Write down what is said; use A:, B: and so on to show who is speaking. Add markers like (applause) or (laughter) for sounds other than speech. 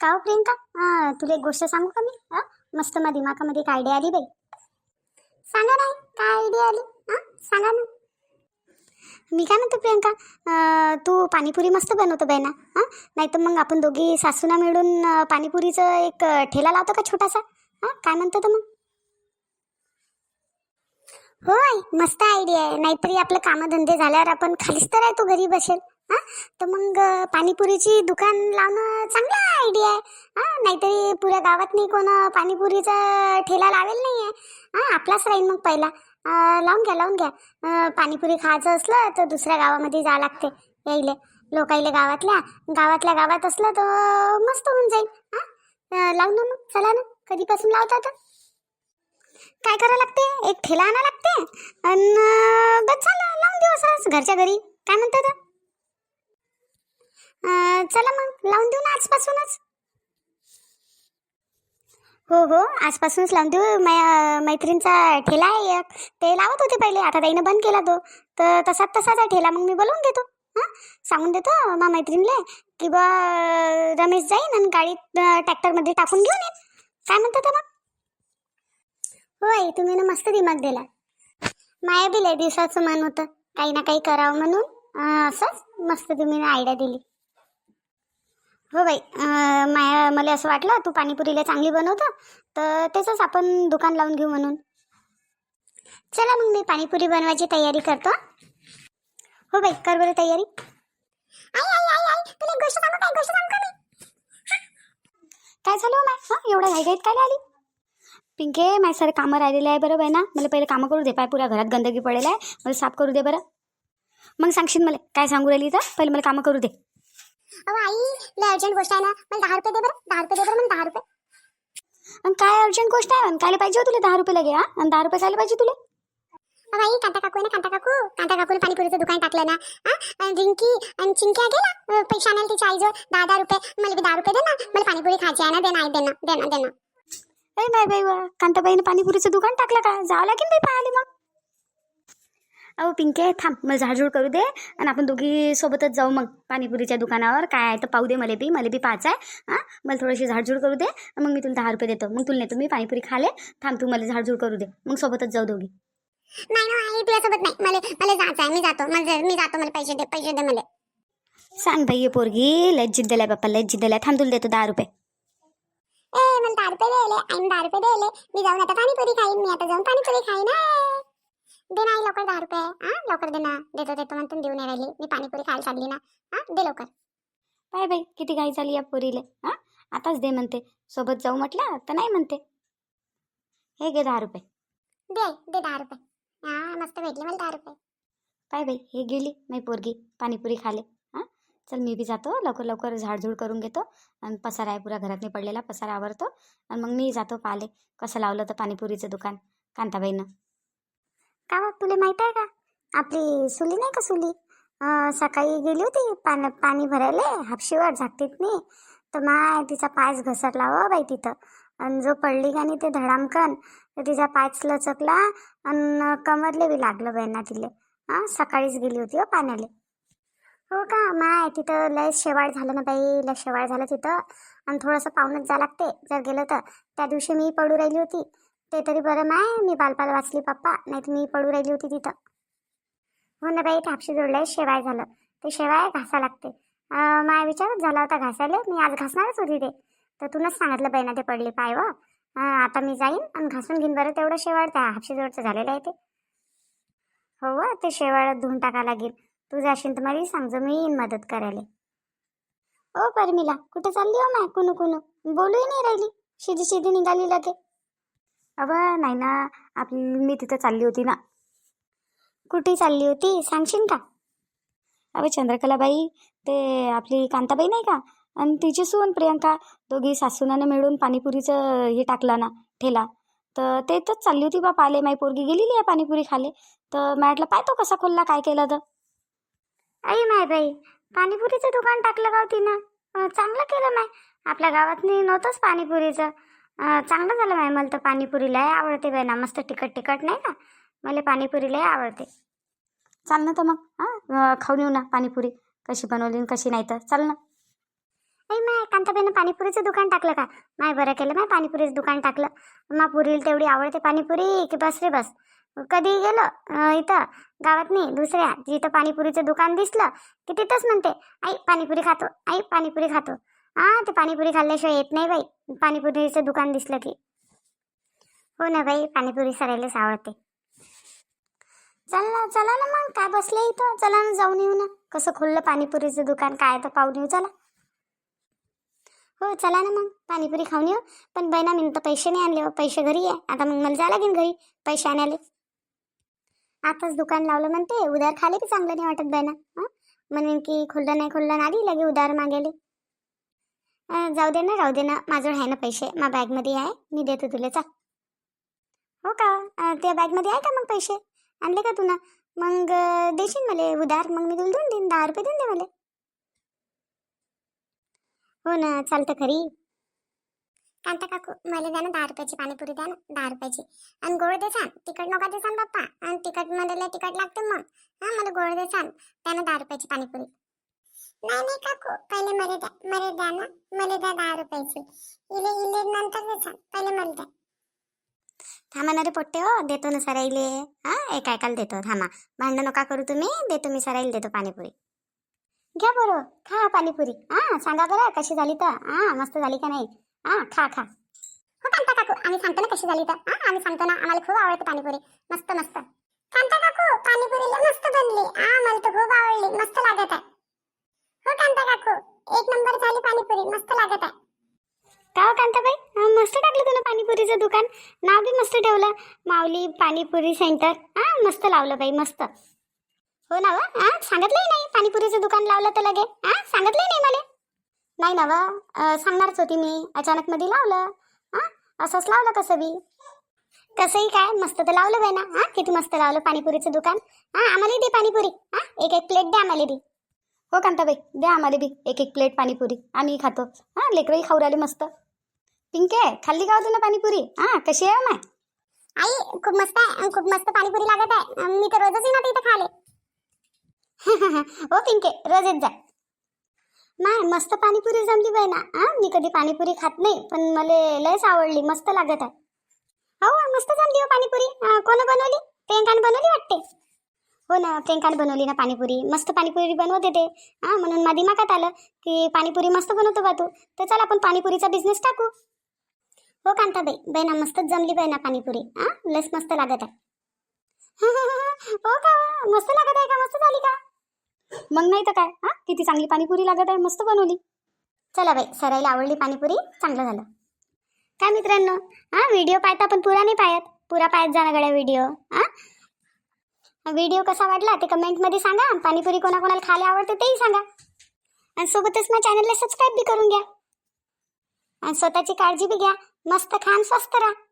A: का हो प्रियंका? तुला एक गोष्ट सांगू का मी? हा मस्त मा दिमाकामध्ये एक आयडिया आली बाई. सांगा नाही काय आयडिया आली? हां सांगा ना. मी काय म्हणतो प्रियंका? तू पाणीपुरी मस्त बनवतो बाई ना? हां नाही तर मग आपण दोघी सासूना मिळून पाणीपुरीचं एक ठेला लावतो का छोटासा? हां काय म्हणतो तर मग? होय मस्त आयडिया आहे. नाहीतरी आपलं कामधंदे झाल्यावर आपण खालीच तर आहे तू घरी बसेल. हां? तर मग पाणीपुरीची दुकान लावणं चांगला आयडिया आहे. हां? नाहीतरी पुऱ्या गावात नाही कोण पाणीपुरीचा ठेला लावेल नाही आहे हां? आपलाच राहील मग पहिला. लावून घ्या लावून घ्या. पाणीपुरी खायचं असलं तर दुसऱ्या गावामध्ये जावं लागते यायले. लोकायले गावातल्या. गावातल्या गावात असलं तर मस्त होऊन जाईल. हां? लावून ना मग. चला ना. कधीपासून लावता तर? काय करावं लागते? एक ठेला आणा लागते. आणि बस झालं लावून देऊ असंच घरच्या घरी. काय म्हणतात चला मग लावून देऊ ना आजपासूनच. हो हो आजपासूनच लावून देऊ. मै मैत्रिणीचा ठेला आहे एक. ते लावत होते पहिले आता ताईनं बंद केला तो. तर तसाच तसाच आहे ठेला मग मी बोलवून देतो. हां? सांगून देतो मा मैत्रिणीला की बा रमेश जाईन आणि गाडीत ट्रॅक्टरमध्ये टाकून घेऊन येईन. काय म्हणतात मग? होय तुम्ही ना मस्त दिमाग दिला माया दिल्या दिवसाचं मन होतं काही ना काही करावं म्हणून. असंच मस्त तुम्ही आयडिया दिली. हो बाई. माया मला असं वाटलं तू पाणीपुरीला चांगली बनवतं तर त्याचंच आपण दुकान लावून घेऊ म्हणून. चला मग मी पाणीपुरी बनवायची तयारी करतो. हो बाई कर बरं तयारी. आई आई आई आई तुला एक गोष्ट सांगू काय? गोष्ट सांगू का मी? काय झालं हो माय? हं एवढं घाईघाईत काय आली पिंके माय सारे कामं राहिलेलं आहे बरं बाई ना? मला पहिले कामं करू दे पाय पुऱ्या घरात गंदगी पडेल आहे. मला साफ करू दे बरं. मग सांगशील मला काय सांगू राहिली तर पहिले मला कामं करू दे.
B: अहो आई लय अर्जंट गोष्ट आहे ना. मला दहा रुपये दे बरं. दहा रुपये दे बरं मला दहा रुपये.
A: आणि काय अर्जंट गोष्ट आहे? आणि कायला पाहिजे हो तुला दहा रुपये लगे हा? आणि दहा रुपये कायला पाहिजे तुला?
B: अहो आई कांता काकू आहे ना कांता काकू. कांता काकूने पाणीपुरीचं दुकान टाकलं ना. हा? आणि रिंकी आणि चिंक्या गेला पैसे आणायला तिच्या आईजवळ. दहा दहा रुपये. मला बी दहा रुपये दे ना. मला पाणीपुरी खायची आहे ना दे ना आई दे ना दे ना दे ना.
A: अरे नाही बाई वा. कांताबाईनं पाणीपुरीचं दुकान टाकलं का? जावं लागेल बाई पाहायला मग. अहो पिंके थांब मला झाडझूड करू दे. आणि आपण दोघी सोबतच जाऊ मग पाणीपुरीच्या दुकानावर. काय आहे तर पाहू दे मला बी मला बी पाहायचं आहे हां? मला थोडीशी झाडझूड करू दे. मग मी तुला दहा रुपये देतो. मग तुला नेतो मी पाणीपुरी खाले. थांब तू मला झाडझूड करू दे. मग सोबतच जाऊ दोघी.
B: नाही ना आई तुझ्यासोबत नाही. मला मला जायचं आहे मी जातो. मला मी जातो मला पैसे दे पैसे दे मला.
A: सांग बाई ये पोरगी. लय जिद्द बाप्पा लय जिद्द आहे. थांब तुला देतो दहा रुपये.
B: ए मला दहा रुपये द्यायले आई दहा रुपये द्यायले मी जाऊन आता पाणीपुरी खाईन. मी आता जाऊन पाणीपुरी खाईन. दे ना आई लवकर दहा रुपये. हा लवकर दे ना. देतो देतो म्हणतो देऊ नाही राहिली. मी पाणीपुरी खायला चालली ना. हा दे लवकर.
A: बाय बाई किती घाई झाली या पोरीले. हां आताच दे म्हणते. सोबत जाऊ म्हटलं तर नाही म्हणते. हे घे दहा रुपये.
B: दे दे दहा रुपये. हा मस्त भेटले मला दहा रुपये.
A: काय बाई हे गेली नाही पोरगी. पाणीपुरी खाले. हां चल मी बी जातो. लवकर लवकर झाडझूड करून घेतो. आणि पसारा आहे पुऱ्या घरात पडलेला पसारा आवरतो. आणि मग मी जातो पाले कसं लावलं तर पाणीपुरीचं दुकान? कांताबाईनं.
B: का हो, तुला माहीत आहे का? आपली सुली नाही का सुली? सकाळी गेली होती पान पाणी भरायला हापशीवर झाकतीत नाही तर माय तिचा पायच घसरला हो बाई तिथं. आणि जो पडली का नाही ते धडामकन तर तिचा पायच लचकला आणि कमरले बी लागलं बाईंना तिले. हां सकाळीच गेली होती हो पाण्याले. हो का? माय तिथं लय शेवाळ झालं ना बाई लय शेवाळ झालं तिथं. आणि थोडंसं पाहुणच जा लागते. जर गेलं तर. त्या दिवशी मी पडू राहिली होती. ते तरी बरं माय मी बालपाल वाचली पप्पा नाही तर मी पडू राहिली होती तिथं. हो ना बाई ते हापशी जोडलंय शेवाय झालं. ते शेवाय घासा लागते. माय विचारच झाला होता घासायला मी आज घासणारच होती ते. तर तूनच सांगितलं बाई ना ते पडले पाय व. आता मी जाईन आणि घासून घेईन बरं तेवढं शेवाळ त्या हापशी जोडचं झालेलं आहे ते. हो व ते शेवाळ धुवून टाका लागेल. तू जाशील तर मला सांगजो मी येईन मदत करायला. ओ परमिला कुठे चालली हो माय कुणू कुणू? बोलूही नाही राहिली. शिदी शिदी निघाली लगे
A: अबा नाही ना. आपली मी तिथं चालली होती ना.
B: कुठे चालली होती? सांगशील का?
A: अबे चंद्रकलाबाई ते आपली कांताबाई नाही का? आणि तिची सून प्रियंका दोघी सासूनानं मिळून पाणीपुरीचं हे टाकलं ना ठेला. तर ते तर चालली होती बा पाले माई पोरगी गेलेली आहे पाणीपुरी खाले. तर मी पाहतो कसा खोलला काय केलं तर.
B: आई माय बाई पाणीपुरीचं दुकान टाकलं का हो तिनं चांगलं केलं माय. आपल्या गावात नव्हतंच पाणीपुरीचं. चांगलं झालं माय मला तर पाणीपुरी लय आवडते बाई ना मस्त तिखट तिखट नाही का? मला पाणीपुरी लय आवडते.
A: चाल ना तर मग हां? खाऊन येऊ ना पाणीपुरी कशी बनवली कशी नाही तर. चाल ना.
B: अरे माय कांताबाईनं पाणीपुरीचं दुकान टाकलं का? माय बरं केलं माय पाणीपुरीचं दुकान टाकलं. मा पुरीला तेवढी आवडते पाणीपुरी की बस रे बस. कधी गेलं? इथं गावात नाही दुसऱ्या जिथं पाणीपुरीचं दुकान दिसलं की तिथंच म्हणते आई पाणीपुरी खातो आई पाणीपुरी खातो. हा ते पाणीपुरी खाल्ल्याशिवाय येत नाही बाई. पाणीपुरीचं दुकान दिसलं की. हो ना बाई पाणीपुरी सरायलाच आवडते. चला चला ना मग काय बसले इथं? चला ना जाऊन येऊ ना. कसं खुललं पाणीपुरीचं दुकान काय आहे तर पाहून येऊ चला. हो चला ना मग पाणीपुरी खाऊन येऊ. पण बहिणा मी तर पैसे नाही आणले हो. पैसे घरी आहे. आता मग मला जा लागेल घरी पैसे आणायला. आताच दुकान लावलं म्हणते. उधार खाले की चांगलं नाही वाटत बहिणा हं? म्हणेन की खुल्लं नाही खुल्लं आली लगे उधार मागेले जाऊ दे ना राहू दे ना. माझं आहे ना पैसे. मा बॅगमध्ये आहे. मी देतो तुला. चा हो का? त्या बॅगमध्ये आहे का मग पैसे? आणले का तू ना? मग देशील मला उधार? मग मी तुला देऊन देईन. दहा रुपये देऊन दे मला. हो ना चालतं खरी. कांता काकू. मला द्या ना दहा रुपयाची पाणीपुरी द्या ना. दहा रुपयाची. आणि गोड दे छान. तिखट नका दे छान बाप्पा आणि तिखटमध्ये तिखट लागते मग. हा मला गोड देसान त्यानं दहा रुपयाची पाणीपुरी. नाही नाही काकू. पहिले मला द्या. मला द्या ना. मला द्या दहा रुपयाची. इले इले नंतर दे पहिले मला द्या. थांबा ना रे पोट्टे हो. देतो ना सराईले हा? एका ऐकायला देतो. थांबा. भांडण नका करू तुम्ही. देतो मी सराईला देतो पाणीपुरी. घ्या बरं. खा पाणीपुरी. हा? सांगा बरं कशी झाली तर. हा? मस्त झाली का नाही? हा? खा खा. हो कांता काकू. आम्ही सांगतो ना कशी झाली तर. हा? आम्ही सांगतो ना. आम्हाला खूप आवडते पाणीपुरी. मस्त मस्त. कांता काकू. पाणीपुरी मस्त बनली. हा मला तर खूप आवडली. मस्त लागत आहे. हो कांता काकू. एक नंबर झाली पाणीपुरी. मस्त लागत आहे. का हो, कांताबाई? मस्त टाकलं तुला पाणीपुरीचं दुकान? नाव बी मस्त ठेवलं. माऊली पाणीपुरी सेंटर. हा मस्त लावलं बाई मस्त. हो ना व? हा सांगितलंही नाही पाणीपुरीचं दुकान लावलं तर लगे. हा सांगितलंही नाही मला. नाही ना व? अं, सांगणारच होती मी. अचानक मध्ये लावलं. हा असंच लावलं कसं बी? कसंही काय? मस्त तर लावलं बाई ना. हा किती मस्त लावलं पाणीपुरीचं दुकान. हा आम्हालाही दे पाणीपुरी. हा एक एक प्लेट द्या आम्हाला बी हो कांताबाई द्या आम्हाला बी एक एक प्लेट पाणीपुरी. आम्ही खातो. हा लेकरंही खाऊ राहिले मस्त. पिंके खाल्ली का हो तुला पाणीपुरी? हा कशी आहे माय? आई खूप मस्त आहे. खूप मस्त पाणीपुरी लागत आहे. मी तर रोजच येणार इथं खाले (laughs) हो पिंके रोज येत जा. माय मस्त पाणीपुरी जमली बाई ना. हा मी कधी पाणीपुरी खात नाही पण मला लयच आवडली. मस्त लागत आहे. हो मस्त जमली हो पाणीपुरी. कोण बनवली? प्रियंकाने बनवली वाटते? हो ना प्रियंकाने बनवली ना पाणीपुरी. मस्त पाणीपुरी बनवते ते. हा म्हणून मा दिमागात आलं की पाणीपुरी मस्त बनवतो बा तू. तर चल आपण पाणीपुरीचा बिझनेस टाकू. हो कांताबाई. बहिणा मस्तच जमली बहिणा पाणीपुरी. हा लस मस्त लागत आहे. (laughs) हो का? मस्त लागत आहे का? मस्त झाली का? मग नाही तर काय? हा किती चांगली पाणीपुरी लागत आहे. मस्त बनवली. चला बाई सरायला आवडली पाणीपुरी. चांगलं झालं. काय मित्रांनो? हा व्हिडिओ पाहता पण पुरा नाही पाहत. पुरा पाहत जा गड्या व्हिडिओ हा? व्हिडिओ कसा वाटला ते कमेंटमध्ये सांगा. पाणीपुरी कोणाकोणाला खायला आवडते तेही सांगा. आणि सोबतच माझ्या चॅनलला सबस्क्राईब बी करून घ्या. आणि स्वतःची काळजी बी घ्या. मस्त खान स्वस्त राहा.